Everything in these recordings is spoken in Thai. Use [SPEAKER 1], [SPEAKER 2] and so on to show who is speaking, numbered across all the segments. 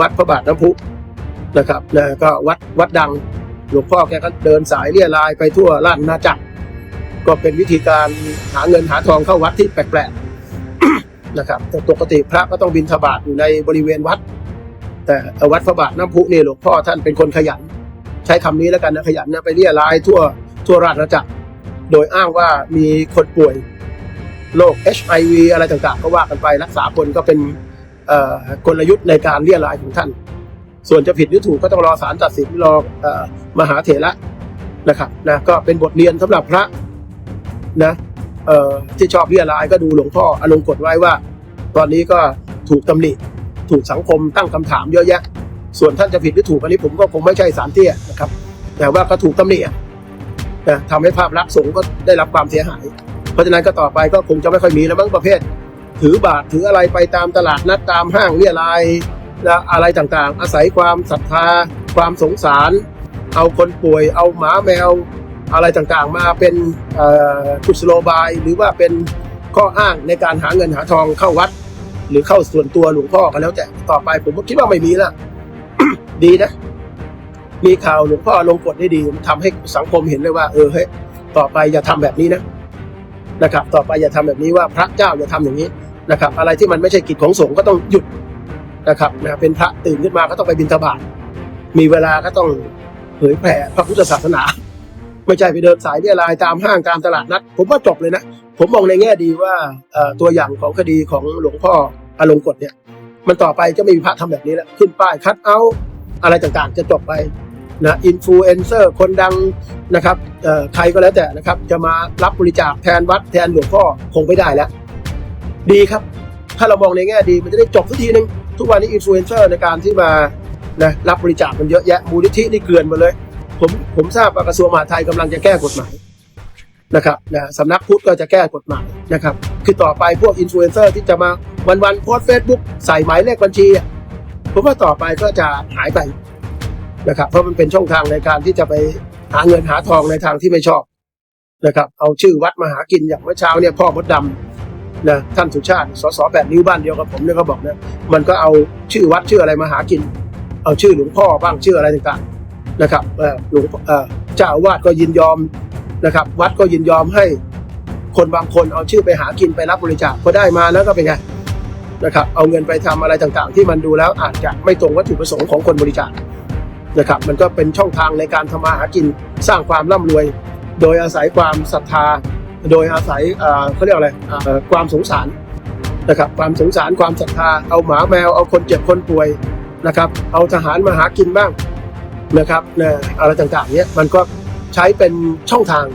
[SPEAKER 1] วัดพระบาทน้ำพุนะครับนะก็วัดวัดดังหลวงพ่อแกก็เดินสายเลี่ยรายไปทั่วล้านนาจักรก็เป็นวิธีการหาเงินหาทองเข้าวัดที่แปลกๆนะครับแต่ปกติพระก็ต้องบินทบาทอยู่ในบริเวณวัด แต่วัดพระบาทน้ำพุนี่หลวงพ่อท่านเป็นคนขยัน ใช้คำนี้แล้วกันนะขยันนะไปเลี่ยรายทั่วทั่วราชอาจักร โดยอ้างว่ามีคนป่วยโรค HIV อะไรต่างๆ ก็ว่ากันไปรักษาคนก็เป็น กลยุทธ์ในการเลี่ยรายของท่าน ส่วนจะผิดหรือถูกก็ต้องรอศาลตัดสินรออมหาเถระนะครับนะก็เป็นบทเรียนสำหรับพระนะที่ชอบเลี่ยรายก็ดูหลวงพ่ออลงกฎไว้ว่า ตอนนี้ก็ถูกตำหนิถูกสังคมตั้งคำถามเยอะแยะ ส่วนท่านจะผิดหรือถูกอันนี้ผมก็คงไม่ใช่สารเตี้ยนะครับ แต่ว่าก็ถูกตำหนินะทำให้ภาพลักษณ์สงฆ์ก็ได้รับความเสียหาย เพราะฉะนั้นก็ต่อไปก็คงจะไม่ค่อยมีแล้วมั้งประเภท ถือบาทถืออะไรไปตามตลาดนัดตามห้างเรียรายและอะไรต่างๆ อาศัยความศรัทธา ความสงสาร เอาคนป่วยเอาหมาแมว อะไรต่างๆ มาเป็นอุศโลบาย หรือว่าเป็นข้ออ้างในการหาเงินหาทองเข้าวัด หรือเข้าส่วนตัวหลวงพ่อก็แล้วแต่ต่อไปผมก็คิดว่าไม่มีละดีนะ มีข่าวหลวงพ่อลงกฎได้ดีทำให้สังคมเห็นเลยว่า เออเฮ้ยต่อไปอย่าทำแบบนี้นะนะครับ ต่อไปอย่าทำแบบนี้ว่าพระเจ้าอย่าทำอย่างนี้ นะครับ อะไรที่มันไม่ใช่กิจของสงฆ์ก็ต้องหยุดนะครับนะเป็นพระตื่นขึ้นมาก็ต้องไปบิณฑบาตมีเวลาก็ต้องเผยแผ่พระพุทธศาสนา ไม่ใช่ไปเดินสายเรียรายตามห้างตามตลาดนัด ผมว่าจบเลยนะ ผมมองในแง่ดีว่าตัวอย่างของคดีของหลวงพ่ออลงกฎเนี่ย มันต่อไปจะไม่มีพระทำแบบนี้แล้วขึ้นป้ายคัดเอาอะไรต่างๆ จะจบไปนะอินฟลูเอนเซอร์คนดังนะครับใครก็แล้วแต่นะครับ จะมารับบริจาคแทนวัดแทนหลวงพ่อคงไม่ได้แล้ว ดีครับ ถ้าเรามองในแง่ดีมันจะได้จบสักทีหนึ่งทุกวันนี้อินฟลูเอนเซอร์ในการที่มานะรับบริจาคมันเยอะแยะมูลนิธินี่เกลือนมาเลย ผมผมทราบว่ากระทรวงมหาดไทยกำลังจะแก้กฎหมายนะครับนะสำนักพุทธก็จะแก้กฎหมายนะครับคือต่อไปพวกอินฟลูเอนเซอร์ที่จะมาวันๆโพสเฟซบุ๊กใส่หมายเลขบัญชี ผมว่าต่อไปก็จะหายไปนะครับเพราะมันเป็นช่องทางในการที่จะไปหาเงินหาทองในทางที่ไม่ชอบนะครับเอาชื่อวัดมาหากินอย่างเมื่อเช้าเนี่ยพ่อมดดำ นะท่านสุชาติสสแปดนิ้วบ้านเดียวกับผมเนี่ยเขาบอกเนี่ยมันก็เอาชื่อวัดชื่ออะไรมาหากิน เอาชื่อหลวงพ่อบ้างชื่ออะไรต่างๆนะครับเอ่อหลวงเจ้าอาวาสก็ยินยอมนะครับ วัดก็ยินยอมให้คนบางคนเอาชื่อไปหากินไปรับบริจาคพอได้มาแล้วก็เป็นไงนะครับเอาเงินไปทำอะไรต่างๆ ที่มันดูแล้วอาจจะไม่ตรงวัตถุประสงค์ของคนบริจาคนะครับมันก็เป็นช่องทางในการทำมาหากินสร้างความร่ำรวย โดยอาศัยความศรัทธา โดยอาศัยเขาเรียกอะไรความสงสารนะครับความสงสารความศรัทธาเอาหมาแมวเอาคนเจ็บคนป่วยนะครับ เอาทหารมาหากินบ้างนะครับนะอะไรต่างๆเนี้ยมันก็ใช้เป็นช่องทาง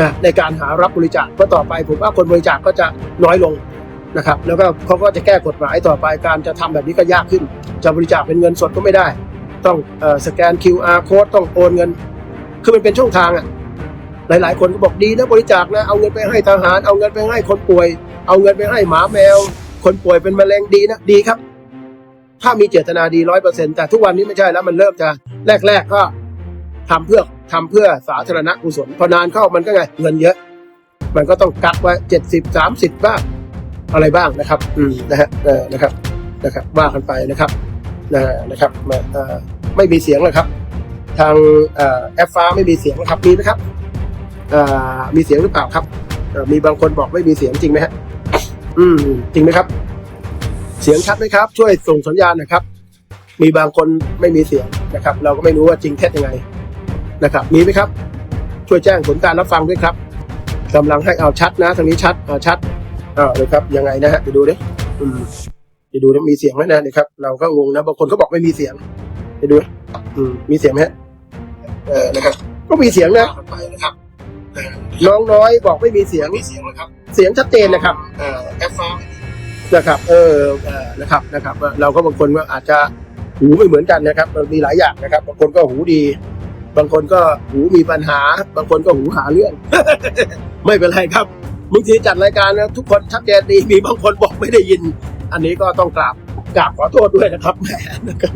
[SPEAKER 1] นะในการหารับบริจาคเพราะต่อไปผมว่าคนบริจาคก็จะน้อยลงนะครับ แล้วก็เขาก็จะแก้กฎหมายต่อไปการจะทำแบบนี้ก็ยากขึ้น จะบริจาคเป็นเงินสดก็ไม่ได้ ต้องสแกน QR code ต้องโอนเงิน คือมันเป็นช่องทางอะ หลาย ๆ คนก็บอกดีนะบริจาคนะเอาเงินไปให้ทหาร เอาเงินไปให้คนป่วย เอาเงินไปให้หมาแมว คนป่วยเป็นมะเร็งดีนะดีครับ ถ้ามีเจตนาดีร้อยเปอร์เซ็นต์แต่ทุกวันนี้ไม่ใช่แล้วมันเริ่มจะแรก ๆ ก็ทำเพื่อทำเพื่อสาธารณกุศลพอนานเข้ามันก็ไงเงินเยอะ มันก็ต้องกักไว้เจ็ดสิบสามสิบบ้างอะไรบ้างนะครับ อืมนะฮะเออนะครับนะครับว่ากันไปนะครับนะนะครับมาเอ่อไม่มีเสียงเลยครับ ทางแอปฟ้าไม่มีเสียงนะครับมีไหมครับ มีเสียงหรือเปล่าครับมีบางคนบอกไม่มีเสียงจริงไหมฮะอืม จริงไหมครับ เสียงชัดไหมครับ ช่วยส่งสัญญาณนะครับ มีบางคนไม่มีเสียงนะครับ เราก็ไม่รู้ว่าจริงเท็จยังไงนะครับ มีไหมครับ ช่วยแจ้งผลการรับฟังด้วยครับกำลังให้เอาชัดนะทางนี้ชัดเอาชัดเอาเลยครับ ยังไงนะฮะไปดูดิอืมไปดูนะมีเสียงไหมนะเนี่ครับ เราก็งงนะบางคนเขาบอกไม่มีเสียงไปดู อืมมีเสียงไหมฮะเออนะครับ ก็มีเสียงนะไปนะครับ น้องน้อยบอกไม่มีเสียงมีเสียงนะครับ เสียงชัดเจนนะครับเออแอฟฟ้านะครับ เออเออนะครับนะครับว่าเราก็บางคนว่าอาจจะหูไม่เหมือนกันนะครับมันมีหลายอย่างนะครับ บางคนก็หูดี บางคนก็หูมีปัญหา บางคนก็หูหาเรื่อง ไม่เป็นไรครับบางทีจัดรายการนะทุกคนชัดเจนดี มีบางคนบอกไม่ได้ยิน อันนี้ก็ต้องกราบกราบขอโทษด้วยนะครับแหมนะครับ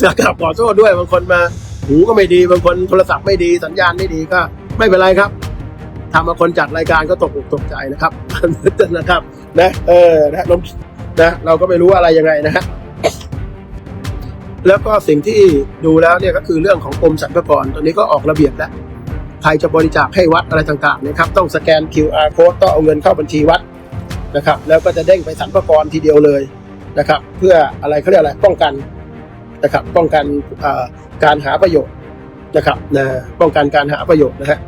[SPEAKER 1] จะกราบขอโทษด้วยบางคนมา หูก็ไม่ดีบางคนโทรศัพท์ไม่ดีสัญญาณไม่ดีก็ไม่เป็นไรครับทำมาคนจัดรายการก็ตกอกตกใจนะครับนะครับนะเออนะลองนะเราก็ไม่รู้อะไรยังไงนะฮะแล้วก็สิ่งที่ดูแล้วเนี่ยก็คือเรื่องของกรมสรรพากรตอนนี้ก็ออกระเบียบแล้วใครจะบริจาคให้วัดอะไรต่างๆนะครับ ต้องสแกน QR code ต้องเอาเงินเข้าบัญชีวัดนะครับ แล้วก็จะเด้งไปสรรพากรทีเดียวเลยนะครับ เพื่ออะไรเขาเรียกอะไรป้องกันนะครับ ป้องกันอ่อ การหาประโยชน์นะครับนะป้องกันการหาประโยชน์นะฮะ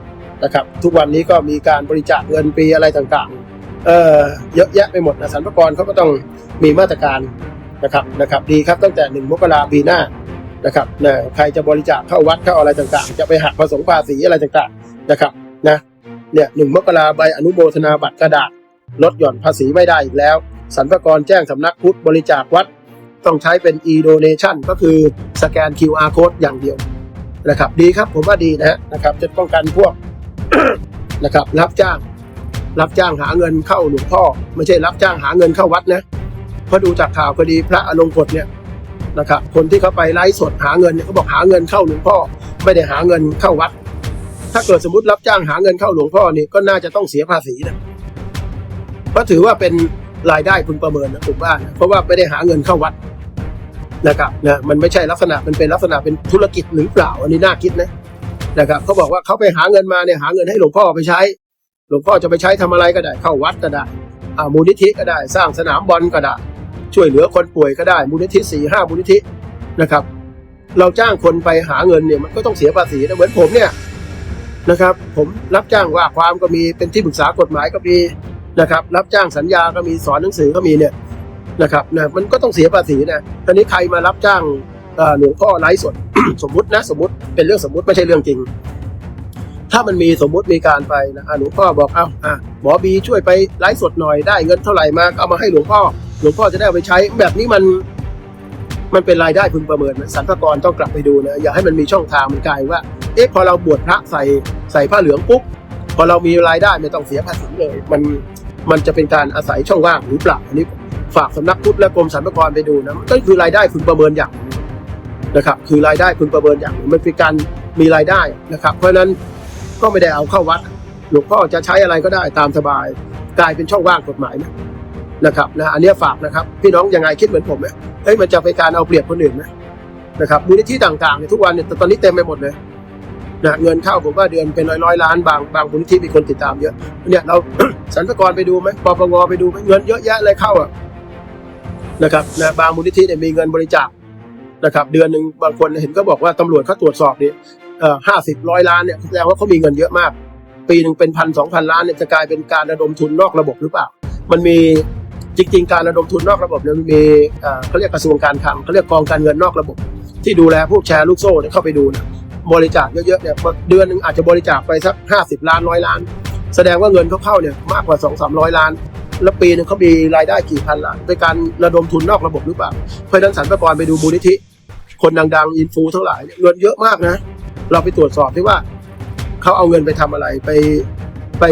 [SPEAKER 1] นะครับ ทุกวันนี้ก็มีการบริจาคเงินปีอะไรต่างๆเอ่อเยอะแยะไปหมดนะสรรพากรเขาก็ต้องมีมาตรการนะครับนะครับดีครับตั้งแต่หนึ่งมกราปีหน้านะครับนะใครจะบริจาคเข้าวัดเข้าอะไรต่างๆ จะไปหักผสมภาษีอะไรต่างๆนะครับนะเนี่ยหนึ่งมกราใบอนุโมทนาบัตรกระดาษลดหย่อนภาษีไม่ได้อีกแล้วสรรพากรแจ้งสำนักพุทธบริจาควัด ต้องใช้เป็น e-donation ก็คือสแกน QR code อย่างเดียวนะครับ ดีครับผมว่าดีนะฮะนะครับจะป้องกันพวกนะครับรับจ้าง รับจ้างหาเงินเข้าหลวงพ่อ ไม่ใช่รับจ้างหาเงินเข้าวัดนะเพราะดูจากข่าวคดีพระอลงกฎเนี่ยนะครับคนที่เขาไปไลฟ์สดหาเงินเนี่ยเขาบอกหาเงินเข้าหลวงพ่อ ไม่ได้หาเงินเข้าวัด ถ้าเกิดสมมติรับจ้างหาเงินเข้าหลวงพ่อนี่ก็น่าจะต้องเสียภาษีนะเพราะถือว่าเป็นรายได้พึงประเมินนะผมว่านะเพราะว่าไม่ได้หาเงินเข้าวัด นะครับนะมันไม่ใช่ลักษณะมันเป็นลักษณะเป็นธุรกิจหรือเปล่าอันนี้น่าคิดนะนะครับเขาบอกว่าเขาไปหาเงินมาเนี่ยหาเงินให้หลวงพ่อไปใช้ หลวงพ่อจะไปใช้ทำอะไรก็ได้ เข้าวัดก็ได้อามูลนิธิก็ได้ สร้างสนามบอลก็ได้ ช่วยเหลือคนป่วยก็ได้ มูลนิธิสี่ห้ามูลนิธินะครับ เราจ้างคนไปหาเงินเนี่ยมันก็ต้องเสียภาษีนะเหมือนผมเนี่ยนะครับ ผมรับจ้างว่าความก็มีเป็นที่ปรึกษากฎหมายก็มีนะครับ รับจ้างสัญญาก็มีสอนหนังสือก็มีเนี่ย นะครับนะมันก็ต้องเสียภาษีนะทีนี้ใครมารับจ้างหลวงพ่อไลฟ์สดสมมตินะสมมติเป็นเรื่องสมมติไม่ใช่เรื่องจริง ถ้ามันมีสมมติมีการไปนะหลวงพ่อบอกเอ้าอะหมอบีช่วยไปไลฟ์สดหน่อยได้เงินเท่าไหร่มาก็เอามาให้หลวงพ่อ หลวงพ่อจะได้เอาไปใช้ แบบนี้มันมันเป็นรายได้พึงประเมินนะสรรพากรต้องกลับไปดูนะอย่าให้มันมีช่องทางมันกลายว่า เอ๊ะพอเราบวชพระใส่ใส่ผ้าเหลืองปุ๊บพอเรามีรายได้ไม่ต้องเสียภาษีเลย มันมันจะเป็นการอาศัยช่องว่างหรือเปล่าอันนี้ ฝากสำนักพุทธและกรมสรรพากรไปดูนะมันก็คือรายได้พึงประเมินอย่างนะครับ คือรายได้พึงประเมินอย่างมันเป็นการมีรายได้นะครับ เพราะฉะนั้นก็ไม่ได้เอาเข้าวัดหลวงพ่อจะใช้อะไรก็ได้ตามสบาย กลายเป็นช่องว่างกฎหมายนะนะครับนะอันนี้ฝากนะครับ พี่น้องยังไงคิดเหมือนผมไหมเอ้ยมันจะเป็นการเอาเปรียบคนอื่นไหมนะครับมูลนิธิต่างๆเนี่ยทุกวันเนี่ยตอนนี้เต็มไปหมดเลยนะเงินเข้าผมว่าเดือนเป็นร้อยร้อยล้านบางบางมูลนิธิมีคนติดตามเยอะเนี่ยเราสรรพากรไปดูไหมปปงไปดูไหมเงินเยอะแยะเลยเข้าอะ นะครับนะบางมูลนิธิเนี่ยมีเงินบริจาคนะครับเดือนหนึ่งบางคนเห็นก็บอกว่าตำรวจเขาตรวจสอบเนี่ยห้าสิบร้อยล้านเนี่ยแสดงว่าเขามีเงินเยอะมาก ปีหนึ่งเป็นพันสองพันล้านเนี่ยจะกลายเป็นการระดมทุนนอกระบบหรือเปล่า มันมีจริง ๆ การระดมทุนนอกระบบเนี่ยมันมีเอ่อเขาเรียกกระทรวงการคลังเขาเรียกกองการเงินนอกระบบ ที่ดูแลพวกแชร์ลูกโซ่เนี่ยเข้าไปดูนะบริจาคเยอะๆเนี่ยเดือนหนึ่งอาจจะบริจาคไปสักห้าสิบล้านร้อยล้าน แสดงว่าเงินเขาเข้าเนี่ยมากกว่าสองสามร้อยล้าน แล้วปีหนึ่งเขามีรายได้กี่พันล้านเป็นการระดมทุนนอกระบบหรือเปล่าเพราะนั้นสรรพากรไปดูมูลนิธิ คนดังๆ อินฟูทั้งหลายเงินเยอะมากนะ เราไปตรวจสอบที่ว่าเขาเอาเงินไปทำอะไรไปไป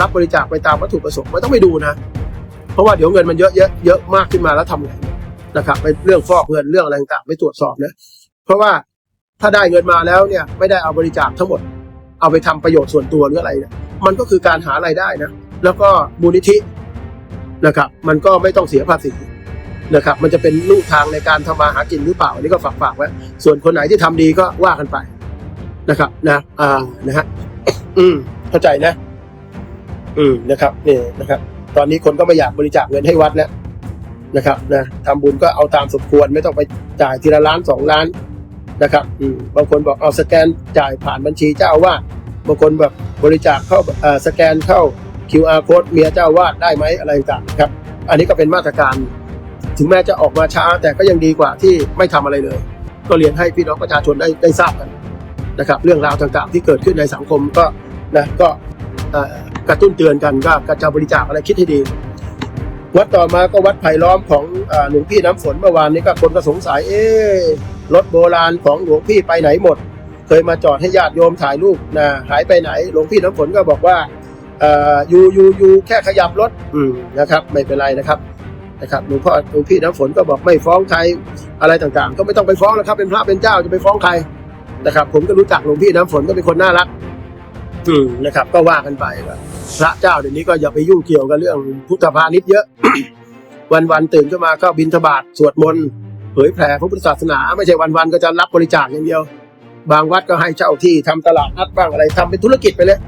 [SPEAKER 1] รับบริจาคไปตามวัตถุประสงค์ไม่ต้องไปดูนะ เพราะว่าเดี๋ยวเงินมันเยอะเยอะเยอะมากขึ้นมาแล้วทำไงนะครับไปเรื่องฟอกเงินเรื่องอะไรต่างๆไปตรวจสอบนะเพราะว่าถ้าได้เงินมาแล้วเนี่ยไม่ได้เอาบริจาคทั้งหมด เอาไปทำประโยชน์ส่วนตัวหรืออะไรเนี่ยมันก็คือการหารายได้นะแล้วก็มูลนิธิ นะครับ มันก็ไม่ต้องเสียภาษีนะครับ มันจะเป็นลูกทางในการทำมาหากินหรือเปล่าอันนี้ก็ฝากฝากไว้ส่วนคนไหนที่ทำดีก็ว่ากันไปนะครับนะอ่านะฮะอืมเข้าใจนะ อืมนะครับนี่นะครับ ตอนนี้คนก็ไม่อยากบริจาคเงินให้วัดแล้วนะครับนะทำบุญก็เอาตามสมควรไม่ต้องไปจ่ายทีละล้านสองล้านนะครับอืมบางคนบอกเอาสแกนจ่ายผ่านบัญชีเจ้าอาวาบางคนแบบบริจาคเข้าเอ่อสแกนเข้า QR code เมียเจ้าวาสได้ไหมอะไรต่างครับ อันนี้ก็เป็นมาตรการ ถึงแม้จะออกมาช้าแต่ก็ยังดีกว่าที่ไม่ทำอะไรเลย ก็เรียนให้พี่น้องประชาชนได้ได้ทราบกันนะครับ เรื่องราวต่างๆ ที่เกิดขึ้นในสังคมก็นะก็กระตุ้นเตือนกันก็กระจะบริจาคอะไรคิดให้ดี วัดต่อมาก็วัดไผ่ล้อมของอหลวงพี่น้ำฝนเมื่อวานนี้ก็คนก็สงสัยเอ๊ะรถโบราณของหลวงพี่ไปไหนหมด เคยมาจอดให้ญาติโยมถ่ายรูปนะหายไปไหน หลวงพี่น้ำฝนก็บอกว่า อ่ออยู่อยู่อยู่แค่ขยับรถอืมนะครับ ไม่เป็นไรนะครับนะครับหลวงพ่อหลวงพี่น้ำฝนก็บอกไม่ฟ้องใครอะไรต่างๆ ก็ไม่ต้องไปฟ้องแล้วครับ เป็นพระเป็นเจ้าจะไปฟ้องใครนะครับ ผมก็รู้จักหลวงพี่น้ำฝนก็เป็นคนน่ารักอืมนะครับ ก็ว่ากันไปว่าพระเจ้าเดี๋ยวนี้ก็อย่าไปยุ่งเกี่ยวกับเรื่องพุทธพาณิชย์เยอะ วันวันๆตื่นขึ้นมาก็บินทบาทสวดมนต์เผยแผ่พระพุทธศาสนา ไม่ใช่วันวันๆก็จะรับบริจาคอย่างเดียว บางวัดก็ให้เช่าที่ทำตลาดนัดบ้างอะไรทำเป็นธุรกิจไปเลย